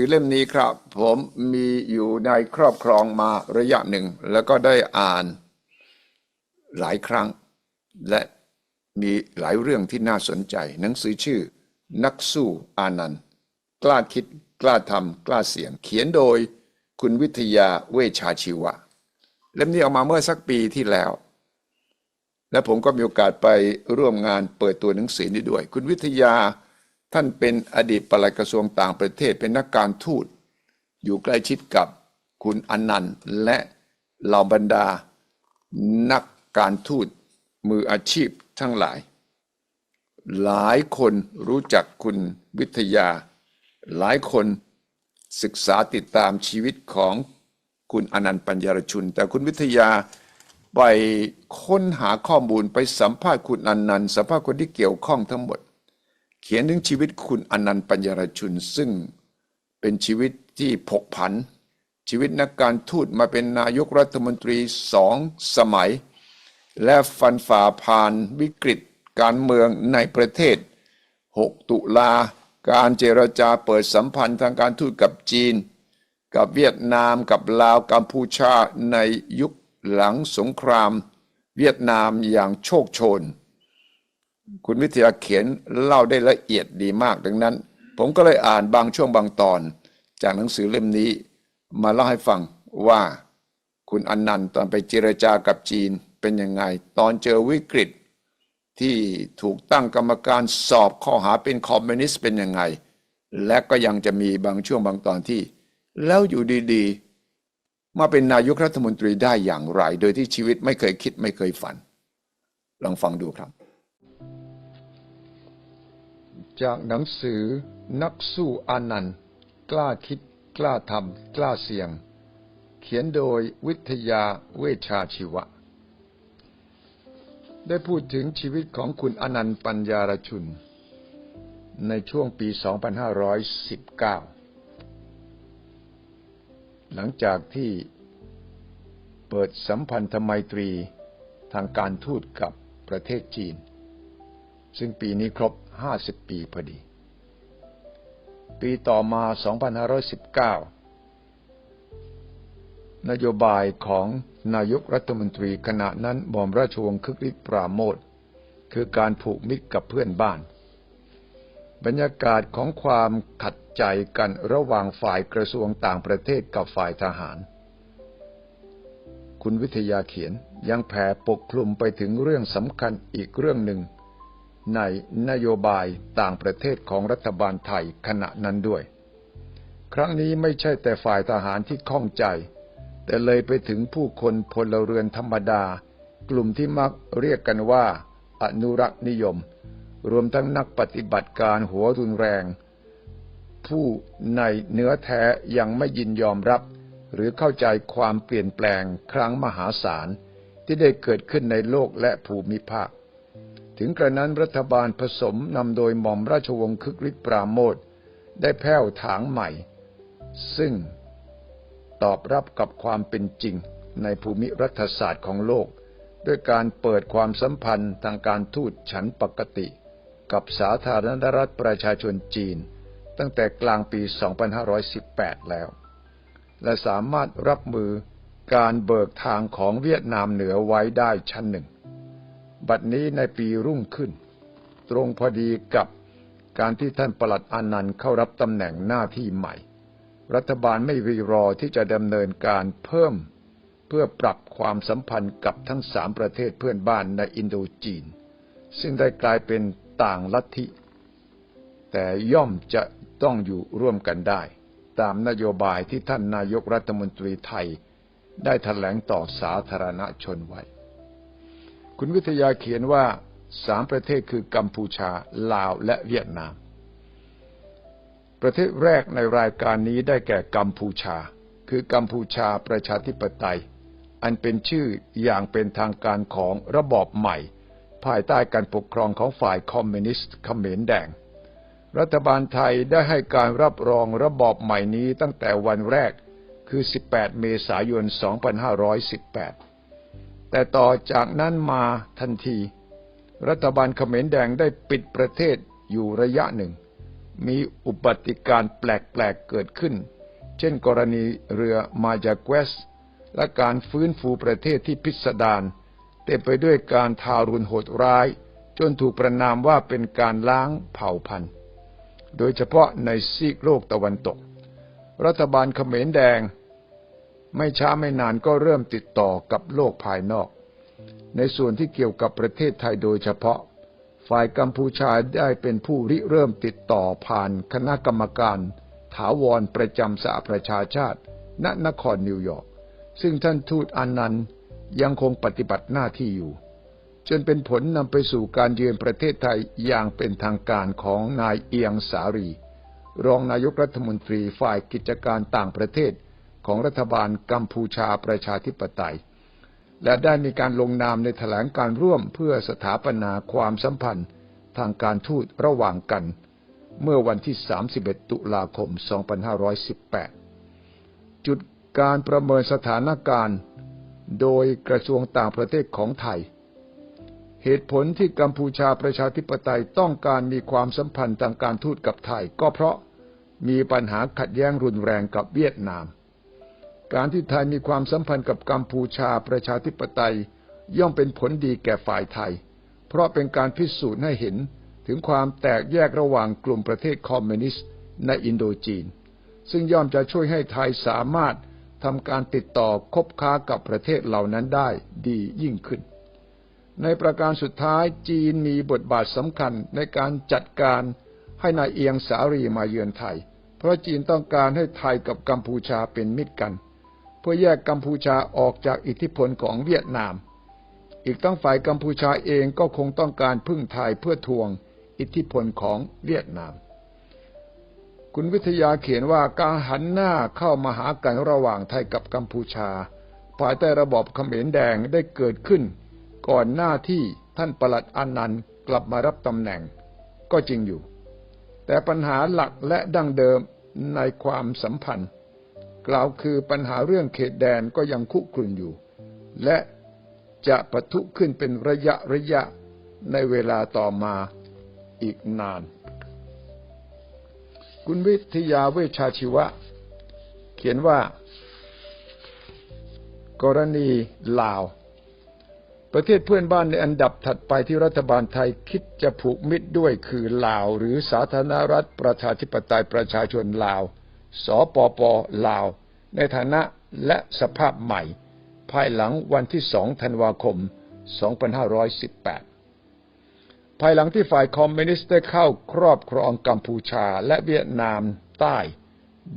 ือเล่มนี้ครับ ผมมีอยู่ในครอบครองมาระยะหนึ่ง แล้วก็ได้อ่านหลายครั้ง และมีหลายเรื่องที่น่าสนใจ หนังสือชื่อ นักสู้อานันต์ กล้าคิดกล้าทำกล้าเสี่ยง เขียนโดยคุณวิทยาเวชชาชีวะ เล่มนี้ออกมาเมื่อสักปีที่แล้ว และผมก็มีโอกาสไปร่วมงานเปิดตัวหนังสือนี้ด้วย คุณวิทยา ท่านเป็นอดีตปลัดกระทรวงต่างประเทศเป็นนักการทูต อยู่ใกล้ชิดกับคุณอนันต์ และเหล่าบรรดา นักการทูตมืออาชีพทั้งหลาย หลายคนรู้จักคุณวิทยา หลายคนศึกษาติดตามชีวิตของคุณอนันต์ปัญญารชุน แต่คุณวิทยาไปค้นหาข้อมูลไปสัมภาษณ์คุณอนันต์สัมภาษณ์คนที่เกี่ยวข้องทั้งหมด ขียนถึงชีวิตคุณอนันต์ปัญญารชุน ซึ่งเป็นชีวิตที่ผกผัน ชีวิตนักการทูตมาเป็นนายกรัฐมนตรีสองสมัย และฟันฝ่าผ่านวิกฤตการเมืองในประเทศ 6 ตุลาการเจรจาเปิดสัมพันธ์ทางการทูตกับจีน กับเวียดนามกับลาวกัมพูชาในยุคหลังสงคราม เวียดนามอย่างโชคโชน คุณวิทยาเขียนเล่าได้ละเอียดดีมากดังนั้น ผมก็เลยอ่านบางช่วงบางตอน จากหนังสือเล่มนี้ มาเล่าให้ฟังว่าคุณอนันต์ตอนไปเจรจากับจีนเป็นยังไง ตอนเจอวิกฤต ที่ถูกตั้งกรรมการสอบข้อหาเป็นคอมมิวนิสต์เป็นยังไง และก็ยังจะมีบางช่วงบางตอนที่ แล้วอยู่ดีๆ มาเป็นนายกรัฐมนตรีได้อย่างไร โดยที่ชีวิตไม่เคยคิดไม่เคยฝัน ลองฟังดูครับ จากหนังสือนักสู้อานันต์ กล้าคิด กล้าทำกล้าเสี่ยง เขียนโดยวิทยาเวชชาชีวะ ได้พูดถึงชีวิตของคุณอนันต์ปัญญารชุน ในช่วงปี 2519 หลังจากที่เปิดสัมพันธไมตรีทางการทูตกับประเทศจีน ซึ่งปีนี้ครบ 50 ปีพอดี ปีต่อมา 2519 นโยบายของนายกรัฐมนตรีขณะนั้นหม่อมราชวงศ์คึกฤทธิ์ปราโมทคือการผูกมิตรกับเพื่อนบ้าน บรรยากาศของความขัดใจกันระหว่างฝ่ายกระทรวงต่างประเทศกับฝ่ายทหาร คุณวิทยาเขียนยังแผ่ปกคลุมไปถึงเรื่องสำคัญอีกเรื่องหนึ่ง ในนโยบายต่างประเทศของรัฐบาลไทยขณะนั้นด้วย ครั้งนี้ไม่ใช่แต่ฝ่ายทหารที่ข้องใจ แต่เลยไปถึงผู้คนพลเรือนธรรมดา กลุ่มที่มักเรียกกันว่า อนุรักษ์นิยม รวมทั้งนักปฏิบัติการหัวรุนแรง ผู้ในเนื้อแท้ยังไม่ยินยอมรับ หรือเข้าใจความเปลี่ยนแปลงครั้งมหาศาลที่ได้เกิดขึ้นในโลกและภูมิภาค ถึงกระนั้นรัฐบาลผสมนำโดยหม่อมราชวงศ์คึกฤทธิ์ปราโมทได้แผ่วถางใหม่ ซึ่งตอบรับกับความเป็นจริงในภูมิรัฐศาสตร์ของโลก ด้วยการเปิดความสัมพันธ์ทางการทูตฉันปกติ กับสาธารณรัฐประชาชนจีน ตั้งแต่กลางปี 2518 แล้ว และสามารถรับมือการเบิกทางของเวียดนามเหนือไว้ได้ชั้นหนึ่ง บัดนี้ในปีรุ่งขึ้น ตรงพอดีกับการที่ท่านประหลัดอนันต์เข้ารับตำแหน่งหน้าที่ใหม่ รัฐบาลไม่รีรอที่จะดำเนินการเพิ่มเพื่อปรับความสัมพันธ์กับทั้งสามประเทศเพื่อนบ้านในอินโดจีน ซึ่งได้กลายเป็นต่างลัทธิ แต่ย่อมจะต้องอยู่ร่วมกันได้ ตามนโยบายที่ท่านนายกรัฐมนตรีไทย ได้แถลงต่อสาธารณชนไว้ คุณวิทยาเขียนว่าสามประเทศคือกัมพูชา ลาวและเวียดนาม ประเทศแรกในรายการนี้ได้แก่กัมพูชา คือกัมพูชาประชาธิปไตย อันเป็นชื่ออย่างเป็นทางการของระบอบใหม่ ภายใต้การปกครองของฝ่ายคอมมิวนิสต์เขมรแดง รัฐบาลไทยได้ให้การรับรองระบอบใหม่นี้ตั้งแต่วันแรกคือ 18 เมษายน 2518 แต่ต่อจากนั้นมาทันที รัฐบาลเขมรแดงได้ปิดประเทศอยู่ระยะหนึ่ง มีอุบัติการ์แปลกๆเกิดขึ้น เช่นกรณีเรือมาจากเวส และการฟื้นฟูประเทศที่พิสดารเต็มไปด้วยการทารุณโหดร้าย จนถูกประนามว่าเป็นการล้างเผ่าพันธุ์ โดยเฉพาะในซีกโลกตะวันตก รัฐบาลเขมรแดง ไม่ช้าไม่นานก็เริ่มติดต่อกับโลกภายนอก ในส่วนที่เกี่ยวกับประเทศไทยโดยเฉพาะ ฝ่ายกัมพูชาได้เป็นผู้ริเริ่มติดต่อผ่านคณะกรรมการ ถาวรประจำสหประชาชาติ ณนครนิวยอร์กซึ่งท่านทูตอานันต์ยังคงปฏิบัติหน้าที่อยู่ จนเป็นผลนำไปสู่การเยือนประเทศไทยอย่างเป็นทางการของนายเอียงสารี รองนายกรัฐมนตรีฝ่ายกิจการต่างประเทศ ของรัฐบาลกัมพูชาประชาธิปไตย และได้มีการลงนามในแถลงการร่วมเพื่อสถาปนาความสัมพันธ์ทางการทูตระหว่างกัน เมื่อวันที่ 31 ตุลาคม 2518 จุดการประเมินสถานการณ์ โดยกระทรวงต่างประเทศของไทย เหตุผลที่กัมพูชาประชาธิปไตยต้องการมีความสัมพันธ์ทางการทูตกับไทย ก็เพราะมีปัญหาขัดแย้งรุนแรงกับเวียดนาม การที่ไทยมีความสัมพันธ์กับกัมพูชาประชาธิปไตย ย่อมเป็นผลดีแก่ฝ่ายไทย เพราะเป็นการพิสูจน์ให้เห็นถึงความแตกแยกระหว่างกลุ่มประเทศคอมมิวนิสต์ในอินโดจีน ซึ่งย่อมจะช่วยให้ไทยสามารถทำการติดต่อคบค้ากับประเทศเหล่านั้นได้ดียิ่งขึ้น ในประการสุดท้ายจีนมีบทบาทสำคัญในการจัดการให้นายเอียงสารีมาเยือนไทย เพราะจีนต้องการให้ไทยกับกัมพูชาเป็นมิตรกัน พื่อแยกกัมพูชาออกจากอิทธิพลของเวียดนาม อีกทั้งฝ่ายกัมพูชาเองก็คงต้องการพึ่งไทยเพื่อทวงอิทธิพลของเวียดนาม คุณวิทยาเขียนว่าการหันหน้าเข้ามาหากันระหว่างไทยกับกัมพูชา ภายใต้ระบอบเขมรแดงได้เกิดขึ้น ก่อนหน้าที่ท่านประหลัดอนันต์กลับมารับตำแหน่ง ก็จริงอยู่ แต่ปัญหาหลักและดั้งเดิมในความสัมพันธ์ กล่าวคือปัญหาเรื่องเขตแดนก็ยังคุกรุ่นอยู่ และจะปะทุขึ้นเป็นระยะระยะในเวลาต่อมาอีกนาน คุณวิทยาเวชชาชีวะ เขียนว่า กรณีลาว ประเทศเพื่อนบ้านในอันดับถัดไปที่รัฐบาลไทยคิดจะผูกมิตรด้วยคือลาว หรือสาธารณรัฐประชาธิปไตยประชาชนลาว สปปลาว ในฐานะและสภาพใหม่ ภายหลังวันที่ 2 ธันวาคม 2518 ภายหลังที่ฝ่ายคอมมิวนิสต์ได้เข้าครอบครองกัมพูชาและเวียดนามใต้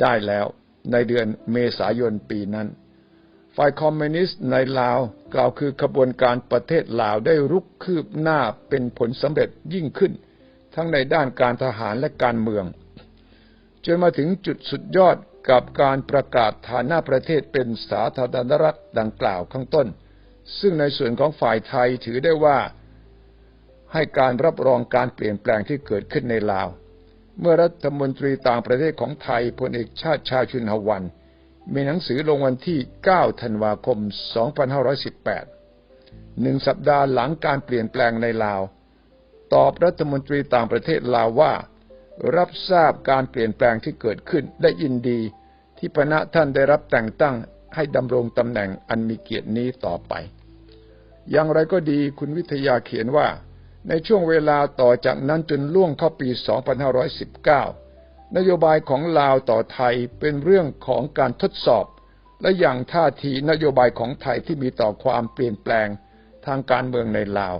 ได้แล้วในเดือนเมษายนปีนั้น ฝ่ายคอมมิวนิสต์ในลาวกล่าวคือขบวนการประเทศลาวได้รุกคืบหน้าเป็นผลสำเร็จยิ่งขึ้น ทั้งในด้านการทหารและการเมือง จนมาถึงจุดสุดยอดกับการประกาศฐานะประเทศเป็นสาธารณรัฐดังกล่าวข้างต้น ซึ่งในส่วนของฝ่ายไทยถือได้ว่า ให้การรับรองการเปลี่ยนแปลงที่เกิดขึ้นในลาว เมื่อรัฐมนตรีต่างประเทศของไทยพลเอกชาติชาชุนหวัน มีหนังสือลงวันที่ 9 ธันวาคม 2518 หนึ่งสัปดาห์หลังการเปลี่ยนแปลงในลาว ตอบรัฐมนตรีต่างประเทศลาวว่า รับทราบการเปลี่ยนแปลงที่เกิดขึ้นได้ยินดี ที่พระท่านได้รับแต่งตั้งให้ดำรงตำแหน่งอันมีเกียรตินี้ต่อไป อย่างไรก็ดีคุณวิทยาเขียนว่า ในช่วงเวลาต่อจากนั้นจนล่วงเข้าปี 2519 นโยบายของลาวต่อไทยเป็นเรื่องของการทดสอบ และอย่างท่าทีนโยบายของไทยที่มีต่อความเปลี่ยนแปลงทางการเมืองในลาว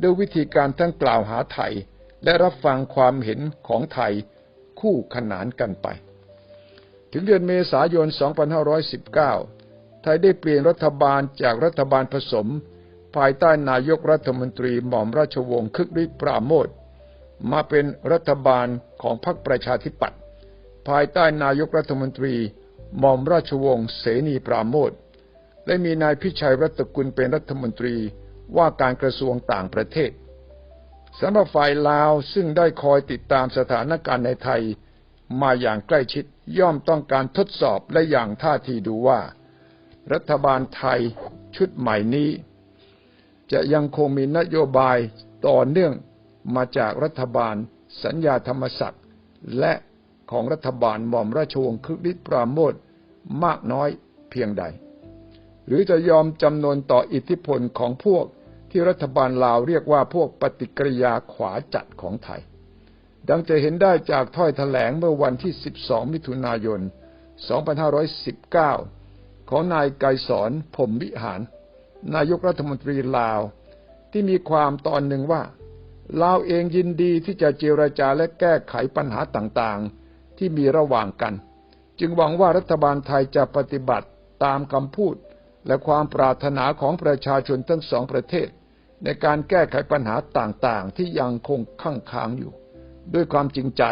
ด้วยวิธีการทั้งกล่าวหาไทย และรับฟังความเห็นของไทยคู่ขนานกันไป ถึงเดือนเมษายน 2519 ไทยได้เปลี่ยนรัฐบาลจากรัฐบาลผสม ภายใต้นายกรัฐมนตรีหม่อมราชวงศ์คึกฤทธิ์ปราโมทมาเป็นรัฐบาลของพรรคประชาธิปัตย์ภายใต้นายกรัฐมนตรีหม่อมราชวงศ์เสนีปราโมทและมีนายพิชัยรัตกุลเป็นรัฐมนตรีว่าการกระทรวงต่างประเทศ สำหรับฝ่ายลาวซึ่งได้คอยติดตามสถานการณ์ในไทย มาอย่างใกล้ชิดย่อมต้องการทดสอบและอย่างท่าทีดูว่า รัฐบาลไทยชุดใหม่นี้ จะยังคงมีนโยบายต่อเนื่องมาจากรัฐบาล สัญญาธรรมศักดิ์และของรัฐบาลหม่อมราชวงศ์คึกฤทธิ์ปราโมทมากน้อยเพียงใด หรือจะยอมจำนวนต่ออิทธิพลของพวก ที่รัฐบาลลาวเรียกว่าพวกปฏิกิริยาขวาจัดของไทย ดังจะเห็นได้จากถ้อยแถลงเมื่อวันที่ 12 มิถุนายน 2519 ของนายไกรสอนผมวิหาร นายกรัฐมนตรีลาว ที่มีความตอนหนึ่งว่าลาวเองยินดีที่จะเจรจาและแก้ไขปัญหาต่างๆ ที่มีระหว่างกัน จึงหวังว่ารัฐบาลไทยจะปฏิบัติตามคำพูดและความปรารถนาของประชาชนทั้งสองประเทศ ในการแก้ไขปัญหาต่างๆ ที่ยังคงข้างค้างอยู่ ด้วยความจริงใจ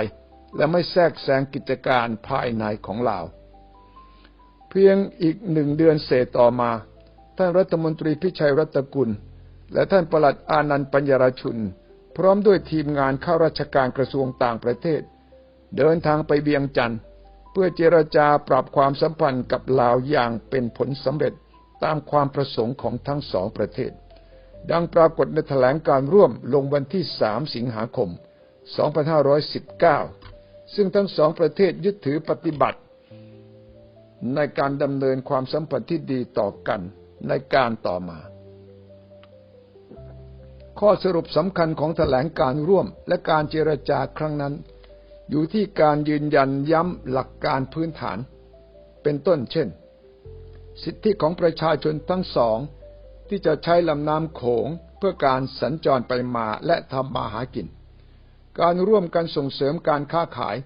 และไม่แทรกแซงกิจการภายในของลาว เพียงอีกหนึ่งเดือนเศษต่อมา ท่านรัฐมนตรีพิชัยรัตกุล และท่านประหลัดอานันต์ปัญญารชุน พร้อมด้วยทีมงานข้าราชการกระทรวงต่างประเทศ เดินทางไปเบียงจันทร์เพื่อเจรจาปรับความสัมพันธ์กับลาวอย่างเป็นผลสำเร็จตามความประสงค์ของทั้งสองประเทศ ดังปรากฏในแถลงการร่วมลงวันที่ 3 สิงหาคม 2519 ซึ่งทั้งสองประเทศยึดถือปฏิบัติ ในการดำเนินความสัมพันธ์ที่ดีต่อกันในการต่อมา ข้อสรุปสำคัญของแถลงการร่วมและการเจรจาครั้งนั้น อยู่ที่การยืนยันย้ำหลักการพื้นฐาน เป็นต้นเช่น สิทธิของประชาชนทั้งสอง ที่จะใช้ลำน้ำโขงเพื่อการสัญจรไปมาและทำมาหากิน การร่วมกันส่งเสริมการค้าขาย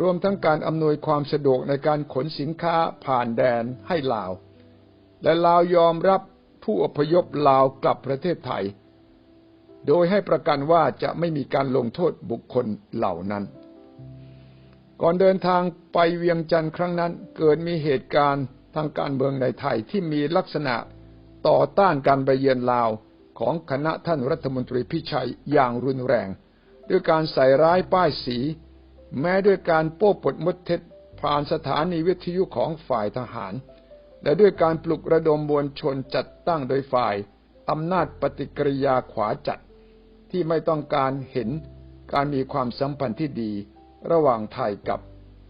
รวมทั้งการอำนวยความสะดวกในการขนสินค้าผ่านแดนให้ลาว และลาวยอมรับผู้อพยพลาวกลับประเทศไทย โดยให้ประกันว่าจะไม่มีการลงโทษบุคคลเหล่านั้น ก่อนเดินทางไปเวียงจันทร์ครั้งนั้นเกิดมีเหตุการณ์ทางการเมืองในไทยที่มีลักษณะ ต่อต้านการไปเยือนลาวของคณะท่านรัฐมนตรีพิชัยอย่างรุนแรง ด้วยการใส่ร้ายป้ายสี แม้ด้วยการโป้ปดมดเท็จผ่านสถานีวิทยุของฝ่ายทหาร และด้วยการปลุกระดมมวลชนจัดตั้งโดยฝ่ายอำนาจปฏิกิริยาขวาจัด ที่ไม่ต้องการเห็นการมีความสัมพันธ์ที่ดีระหว่างไทยกับ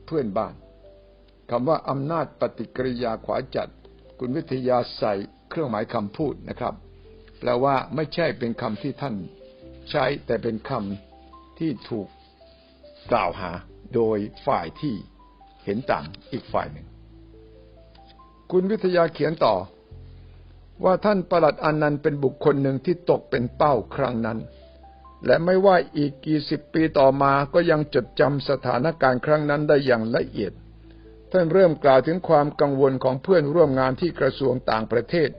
เพื่อนบ้านคำว่าอำนาจปฏิกิริยาขวาจัด คุณวิทยาใส่ เครื่องหมายคำพูดนะครับ แปลว่าไม่ใช่เป็นคำที่ท่านใช้แต่เป็นคำที่ถูกกล่าวหาโดยฝ่ายที่เห็นต่างอีกฝ่ายหนึ่ง คุณวิทยาเขียนต่อ ว่าท่านประหลัดอนันต์เป็นบุคคลหนึ่งที่ตกเป็นเป้าครั้งนั้น และไม่ว่าอีกกี่สิบปีต่อมาก็ยังจดจำสถานการณ์ครั้งนั้นได้อย่างละเอียด ท่านเริ่มกล่าวถึงความกังวลของเพื่อนร่วมงานที่กระทรวงต่างประเทศ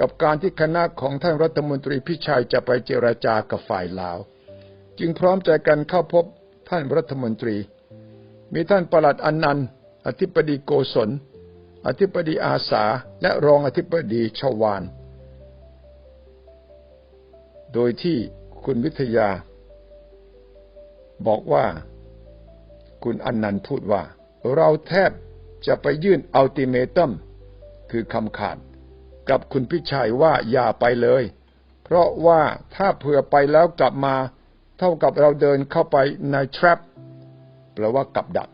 กับการที่คณะของท่านรัฐมนตรีพิชัยจะไปเจราจากับฝ่ายลาว จึงพร้อมใจกันเข้าพบท่านรัฐมนตรี มีท่านประหลัดอนนันต์อธิบดีโกศล อธิบดีอาสา และรองอธิบดีชวาน โดยที่คุณวิทยา บอกว่า คุณอนันต์พูดว่า เราแทบจะไปยื่นอัลติเมตัมคือคำขาด กับคุณพิชัยว่าอย่าไปเลย เพราะว่าถ้าเผื่อไปแล้วกลับมา เท่ากับเราเดินเข้าไปใน trap แปลว่ากับดัก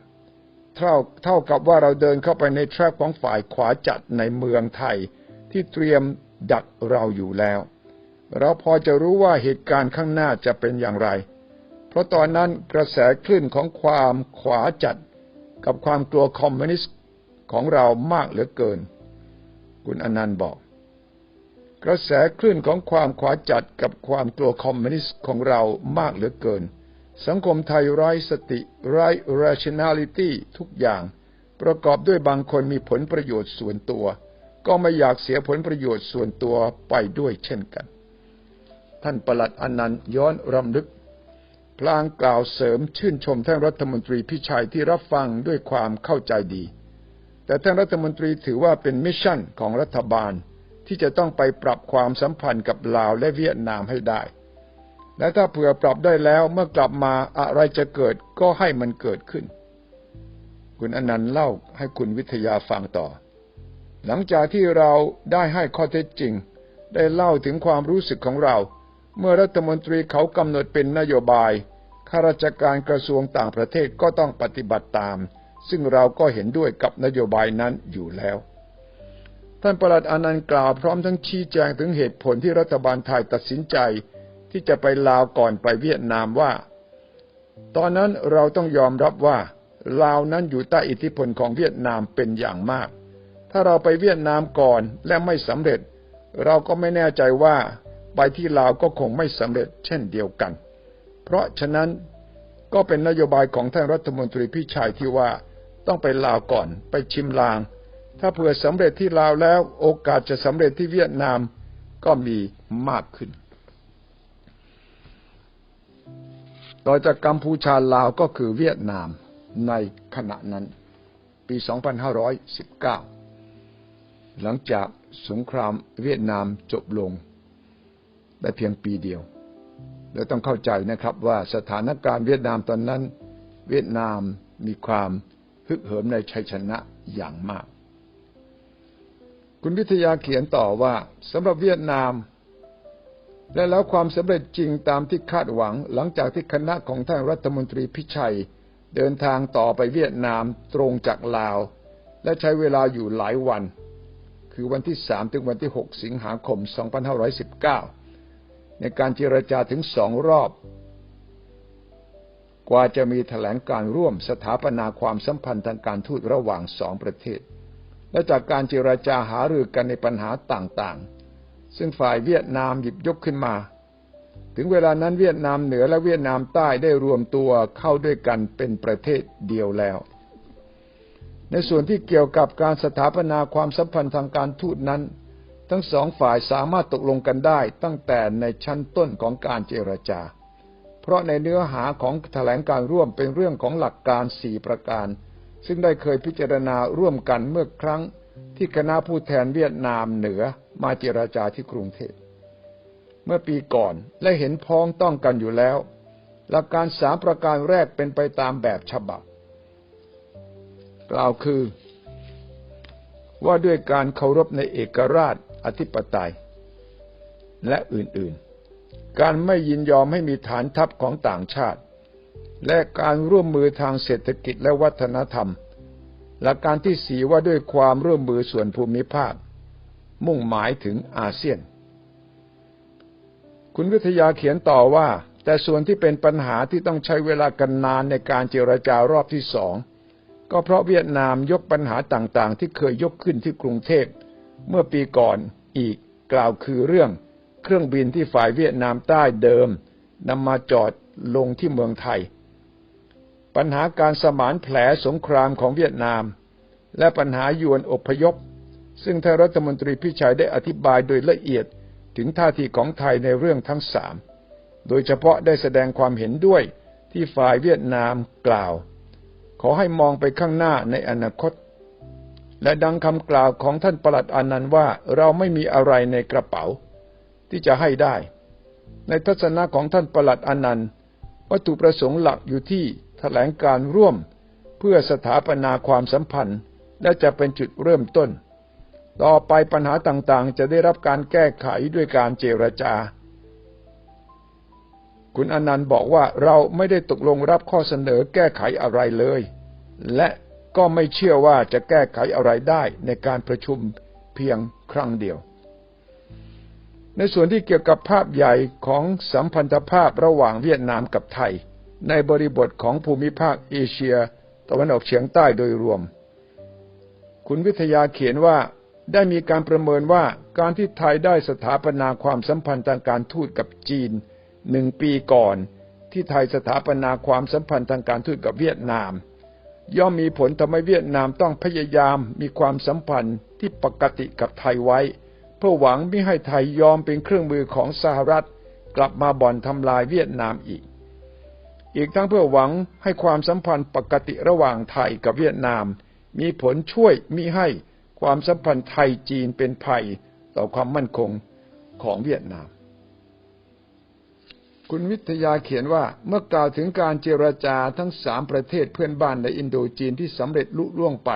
เท่าเท่ากับว่าเราเดินเข้าไปใน trap ของฝ่ายขวาจัดในเมืองไทย ที่เตรียมดักเราอยู่แล้ว เราพอจะรู้ว่าเหตุการณ์ข้างหน้าจะเป็นอย่างไร เพราะตอนนั้นกระแสคลื่นของความขวาจัด กับความกลัวคอมมิวนิสต์ของเรามากเหลือเกิน คุณอนันต์บอก กระแสคลื่นของความขวาจัดกับความกลัวคอมมิวนิสต์ของเรามากเหลือเกิน สังคมไทยไร้สติไร้ rationality ทุกอย่าง ประกอบด้วยบางคนมีผลประโยชน์ส่วนตัว ก็ไม่อยากเสียผลประโยชน์ส่วนตัวไปด้วยเช่นกัน ท่านประหลัดอนันต์ย้อนรำลึก ลางกล่าวเสริมชื่นชมท่านรัฐมนตรีพิชัยที่รับฟังด้วยความเข้าใจดี แต่ท่านรัฐมนตรีถือว่าเป็นมิชชั่นของรัฐบาล ที่จะต้องไปปรับความสัมพันธ์กับลาวและเวียดนามให้ได้ และถ้าเผื่อปรับได้แล้วเมื่อกลับมาอะไรจะเกิดก็ให้มันเกิดขึ้น คุณอนันต์เล่าให้คุณวิทยาฟังต่อ หลังจากที่เราได้ให้ข้อเท็จจริง ได้เล่าถึงความรู้สึกของเราเมื่อรัฐมนตรีเขากำหนดเป็นนโยบาย ข้าราชการกระทรวงต่างประเทศก็ต้องปฏิบัติตาม ซึ่งเราก็เห็นด้วยกับนโยบายนั้นอยู่แล้ว ท่านประหลัดอนันต์กล่าวพร้อมทั้งชี้แจงถึงเหตุผลที่รัฐบาลไทยตัดสินใจ ที่จะไปลาวก่อนไปเวียดนามว่า ตอนนั้นเราต้องยอมรับว่าลาวนั้นอยู่ใต้อิทธิพลของเวียดนามเป็นอย่างมาก ถ้าเราไปเวียดนามก่อนและไม่สำเร็จ เราก็ไม่แน่ใจว่าไปที่ลาวก็คงไม่สำเร็จเช่นเดียวกัน ราะฉะนั้นก็เป็นนโยบายของท่านรัฐมนตรีพิชัยที่ว่าต้องไปลาวก่อนไปชิมลาง ถ้าเผื่อสำเร็จที่ลาวแล้วโอกาสจะสำเร็จที่เวียดนามก็มีมากขึ้น ต่อจากกัมพูชาลาวก็คือเวียดนามในขณะนั้น ปี 2519 หลังจากสงครามเวียดนามจบลง ได้เพียงปีเดียว เราต้องเข้าใจนะครับว่าสถานการณ์เวียดนามตอนนั้น เวียดนามมีความฮึกเหิมในชัยชนะอย่างมาก คุณวิทยาเขียนต่อว่าสำหรับเวียดนาม และแล้วความสำเร็จจริงตามที่คาดหวัง หลังจากที่คณะของท่านรัฐมนตรีพิชัย เดินทางต่อไปเวียดนามตรงจากลาว และใช้เวลาอยู่หลายวัน คือวันที่ 3 ถึงวันที่ 6 สิงหาคม 2519 ในการเจรจาถึงสองรอบ กว่าจะมีแถลงการร่วมสถาปนาความสัมพันธ์ทางการทูตระหว่างสองประเทศ และจากการเจรจาหารือกันในปัญหาต่างๆ ซึ่งฝ่ายเวียดนามหยิบยกขึ้นมา ถึงเวลานั้นเวียดนามเหนือและเวียดนามใต้ได้รวมตัวเข้าด้วยกันเป็นประเทศเดียวแล้วในส่วนที่เกี่ยวกับการสถาปนาความสัมพันธ์ทางการทูตนั้น ทั้งสองฝ่ายสามารถตกลงกันได้ตั้งแต่ในชั้นต้นของการเจรจา เพราะในเนื้อหาของแถลงการร่วมเป็นเรื่องของหลักการสี่ประการ ซึ่งได้เคยพิจารณาร่วมกันเมื่อครั้งที่คณะผู้แทนเวียดนามเหนือมาเจรจาที่กรุงเทพเมื่อปีก่อนและเห็นพ้องต้องกันอยู่แล้ว หลักการสามประการแรกเป็นไปตามแบบฉบับ กล่าวคือ ว่าด้วยการเคารพในเอกราช อธิปไตย และอื่นๆ การไม่ยินยอมให้มีฐานทัพของต่างชาติ และการร่วมมือทางเศรษฐกิจและวัฒนธรรม หลักการที่สีว่าด้วยความร่วมมือส่วนภูมิภาค มุ่งหมายถึงอาเซียน คุณวิทยาเขียนต่อว่า แต่ส่วนที่เป็นปัญหาที่ต้องใช้เวลากันนานในการเจรจารอบที่สองก็เพราะเวียดนามยกปัญหาต่างๆ ที่เคยยกขึ้นที่กรุงเทพ เมื่อปีก่อนอีกกล่าวคือเรื่องเครื่องบินที่ฝ่ายเวียดนามใต้เดิมนำมาจอดลงที่เมืองไทย ปัญหาการสมานแผลสงครามของเวียดนาม และปัญหายวนอพยพ ซึ่งท่านรัฐมนตรีพิชัยได้อธิบายโดยละเอียดถึงท่าทีของไทยในเรื่องทั้งสามโดยเฉพาะได้แสดงความเห็นด้วยที่ฝ่ายเวียดนามกล่าว ขอให้มองไปข้างหน้าในอนาคต และดังคำกล่าวของท่านประหลัดอนันต์ว่าเราไม่มีอะไรในกระเป๋า ที่จะให้ได้ ในทัศนะของท่านประหลัดอนันต์ วัตถุประสงค์หลักอยู่ที่แถลงการร่วม เพื่อสถาปนาความสัมพันธ์ และจะเป็นจุดเริ่มต้น ต่อไปปัญหาต่างๆ จะได้รับการแก้ไขด้วยการเจรจา คุณอนันต์บอกว่าเราไม่ได้ตกลงรับข้อเสนอแก้ไขอะไรเลย และ ก็ไม่เชื่อว่าจะแก้ไขอะไรได้ในการประชุมเพียงครั้งเดียว ในส่วนที่เกี่ยวกับภาพใหญ่ของสัมพันธภาพระหว่างเวียดนามกับไทย ในบริบทของภูมิภาคเอเชีย ตะวันออกเฉียงใต้โดยรวม คุณวิทยาเขียนว่าได้มีการประเมินว่าการที่ไทยได้สถาปนาความสัมพันธ์ทางการทูตกับจีนหนึ่งปีก่อน ที่ไทยสถาปนาความสัมพันธ์ทางการทูตกับเวียดนาม ย่อมมีผลทำให้เวียดนามต้องพยายามมีความสัมพันธ์ที่ปกติกับไทยไว้ เพื่อหวังไม่ให้ไทยยอมเป็นเครื่องมือของสหรัฐ กลับมาบ่อนทำลายเวียดนามอีก อีกทั้งเพื่อหวังให้ความสัมพันธ์ปกติระหว่างไทยกับเวียดนาม มีผลช่วยมิให้ความสัมพันธ์ไทยจีนเป็นภัยต่อความมั่นคงของเวียดนาม คุณวิทยาเขียนว่าเมื่อกล่าวถึงการเจรจาทั้งสามประเทศเพื่อนบ้านในอินโดจีนที่สำเร็จลุล่วงไป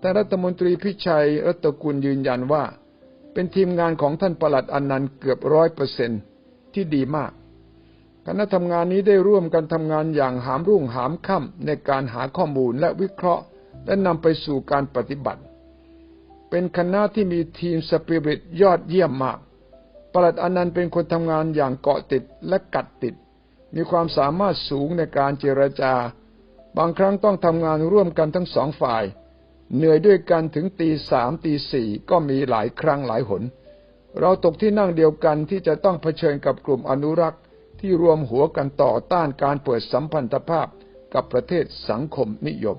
แต่รัฐมนตรีพิชัยรัตกุลยืนยันว่า เป็นทีมงานของท่านประหลัดอนันต์เกือบร้อยเปอร์เซนที่ดีมากคณะทำงานนี้ได้ร่วมกันทำงานอย่างหามรุ่งหามค่ำในการหาข้อมูลและวิเคราะห์ และนำไปสู่การปฏิบัติ เป็นคณะที่มีทีมสปิริตยอดเยี่ยมมาก ปลัดอนันต์เป็นคนทำงานอย่างเกาะติดและกัดติด มีความสามารถสูงในการเจรจา บางครั้งต้องทำงานร่วมกันทั้งสองฝ่าย เหนื่อยด้วยกันถึงตีสามตีสี่ก็มีหลายครั้งหลายหน เราตกที่นั่งเดียวกันที่จะต้องเผชิญกับกลุ่มอนุรักษ์ ที่รวมหัวกันต่อต้านการเปิดสัมพันธภาพกับประเทศสังคมนิยม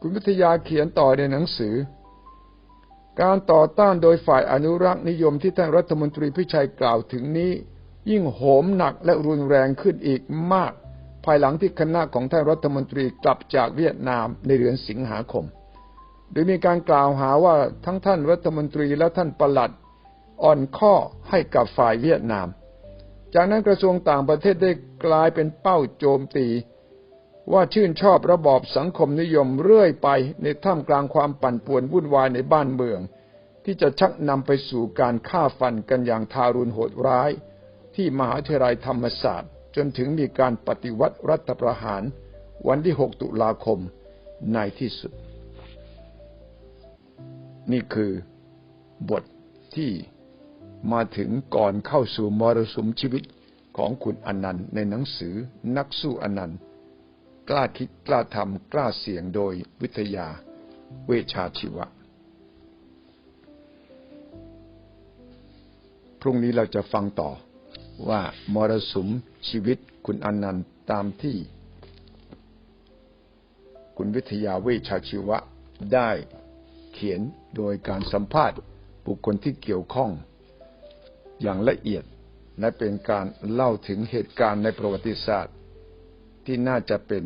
คุณวิทยาเขียนต่อในหนังสือ การต่อต้านโดยฝ่ายอนุรักษ์นิยมที่ท่านรัฐมนตรีพิชัยกล่าวถึงนี้ ยิ่งโหมหนักและรุนแรงขึ้นอีกมาก ภายหลังที่คณะของท่านรัฐมนตรีกลับจากเวียดนามในเดือนสิงหาคม โดยมีการกล่าวหาว่าทั้งท่านรัฐมนตรีและท่านประหลัดอ่อนข้อให้กับฝ่ายเวียดนาม จากนั้นกระทรวงต่างประเทศได้กลายเป็นเป้าโจมตี ว่าชื่นชอบระบอบสังคมนิยมเรื่อยไปในท่ามกลางความปั่นป่วนวุ่นวายในบ้านเมือง ที่จะชักนำไปสู่การฆ่าฟันกันอย่างทารุณโหดร้าย ที่มหาวิทยาลัยธรรมศาสตร์ จนถึงมีการปฏิวัติรัฐประหาร วันที่ 6 ตุลาคมในที่สุด นี่คือบทที่มาถึงก่อนเข้าสู่มรสุมชีวิตของคุณอนันต์ในหนังสือนักสู้อนันต์ กล้าคิดกล้าทำกล้าเสี่ยงโดยวิทยาเวชาชีวะ พรุ่งนี้เราจะฟังต่อว่ามรสุมชีวิตคุณอนันต์ตามที่ คุณวิทยาเวชาชีวะได้เขียนโดยการสัมภาษณ์บุคคลที่เกี่ยวข้องอย่างละเอียดและเป็นการเล่าถึงเหตุการณ์ในประวัติศาสตร์ ที่น่าจะเป็น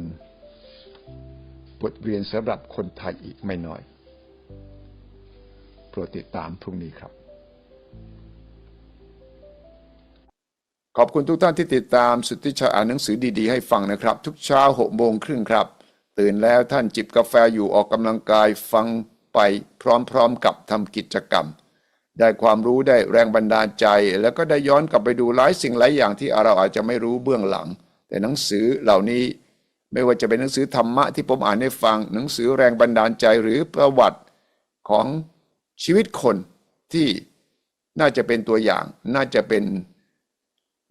บทเรียนสำหรับคนไทยอีกไม่น้อย โปรดติดตามพรุ่งนี้ครับ ขอบคุณทุกท่านที่ติดตามสุทธิชาอ่านหนังสือดีๆ ให้ฟังนะครับ ทุกเช้าหกโมงครึ่งครับ ตื่นแล้วท่านจิบกาแฟอยู่ออกกำลังกายฟังไปพร้อมๆกับทำกิจกรรม ได้ความรู้ได้แรงบันดาลใจ แล้วก็ได้ย้อนกลับไปดูหลายสิ่งหลายอย่างที่เราอาจจะไม่รู้เบื้องหลัง แต่หนังสือเหล่านี้ไม่ว่าจะเป็นหนังสือธรรมะที่ผมอ่านให้ฟัง หนังสือแรงบันดาลใจหรือประวัติของชีวิตคนที่น่าจะเป็นตัวอย่าง น่าจะเป็น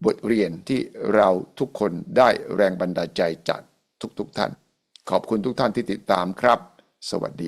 บทเรียนที่เราทุกคนได้แรงบันดาลใจจากทุกๆทท่าน ขอบคุณทุกท่านที่ติดตามครับ สวัสดี